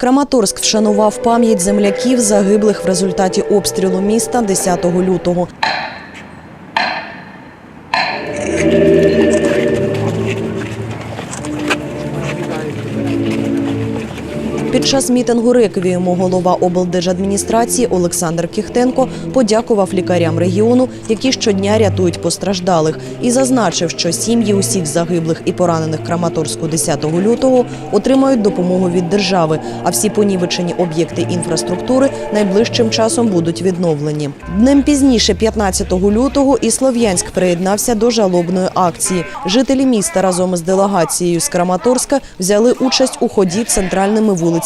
Краматорськ вшанував пам'ять земляків, загиблих в результаті обстрілу міста 10 лютого. Під час мітингу реквієму голова облдержадміністрації Олександр Кіхтенко подякував лікарям регіону, які щодня рятують постраждалих, і зазначив, що сім'ї усіх загиблих і поранених Краматорську 10 лютого отримають допомогу від держави, а всі понівечені об'єкти інфраструктури найближчим часом будуть відновлені. Днем пізніше, 15 лютого, і Слов'янськ приєднався до жалобної акції. Жителі міста разом із делегацією з Краматорська взяли участь у ході центральними вулицями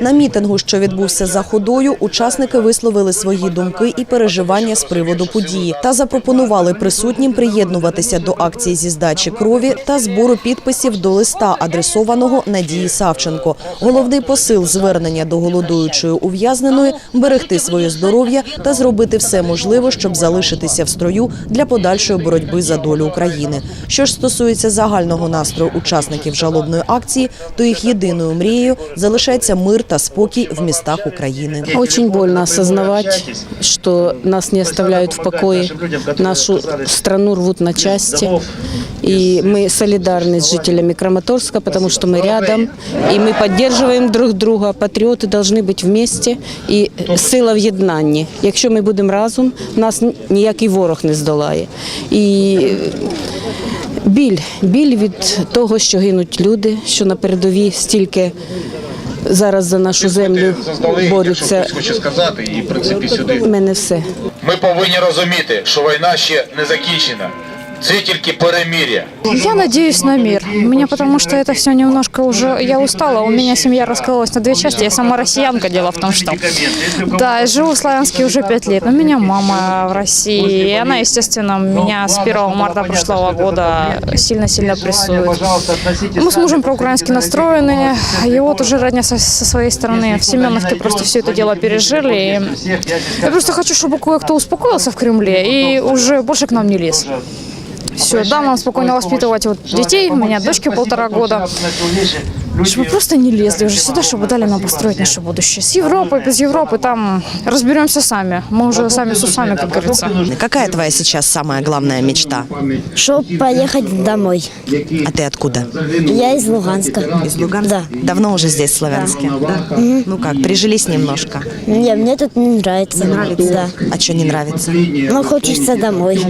На мітингу, що відбувся за ходою, учасники висловили свої думки і переживання з приводу події та запропонували присутнім приєднуватися до акції зі здачі крові та збору підписів до листа, адресованого Надії Савченко. Головний посил звернення до голодуючої ув'язненої берегти своє здоров'я та зробити все можливе, щоб залишитися в строю для подальшої боротьби за долю України. Що ж стосується загального настрою учасників жалобної акції, то їх єдиною мрією залишається мир та спокій в містах України. Очень больно осознавать, что нас не оставляют в покое, нашу страну рвут на части. И мы солидарны с жителями Краматорска, потому что мы рядом, и мы поддерживаем друг друга. Патріоти должны быть вместе і сила в єднанні. Якщо ми будемо разом, нас ніякий ворог не здолає. І біль, біль від того, що гинуть люди, що на передовій стільки зараз за нашу землю борються. Хочу сказати, і в принципі сюди. У мене все. Ми повинні розуміти, що війна ще не закінчена. Це тільки. Я надеюсь на мир. Меня потому что это все немножко уже... Я устала, у меня семья раскрылась на две части. Я сама россиянка, дело в том, что... Да, живу в Славянске уже пять лет. У меня мама в России. И она, естественно, меня с 1 марта прошлого года сильно-сильно прессует. Мы с мужем проукраински настроены. И вот уже родня со, со своей стороны в Семеновке просто все это дело пережили. И я просто хочу, чтобы кое-кто успокоился в Кремле и уже больше к нам не лез. Все, дам нам спокойно воспитывать вот детей. У меня дочке полтора года. Чтобы просто не лезли уже сюда, чтобы дали нам построить наше будущее. С Европой, без Европы, там разберемся сами. Мы уже сами с усами, как говорится. Какая твоя сейчас самая главная мечта? Чтоб поехать домой. А ты откуда? Я из Луганска. Из Луганска? Да. Давно уже здесь, в Славянске? Да. Ну как, прижились немножко? Не, мне тут не нравится. Не нравится? Да. А что не нравится? Но хочется домой.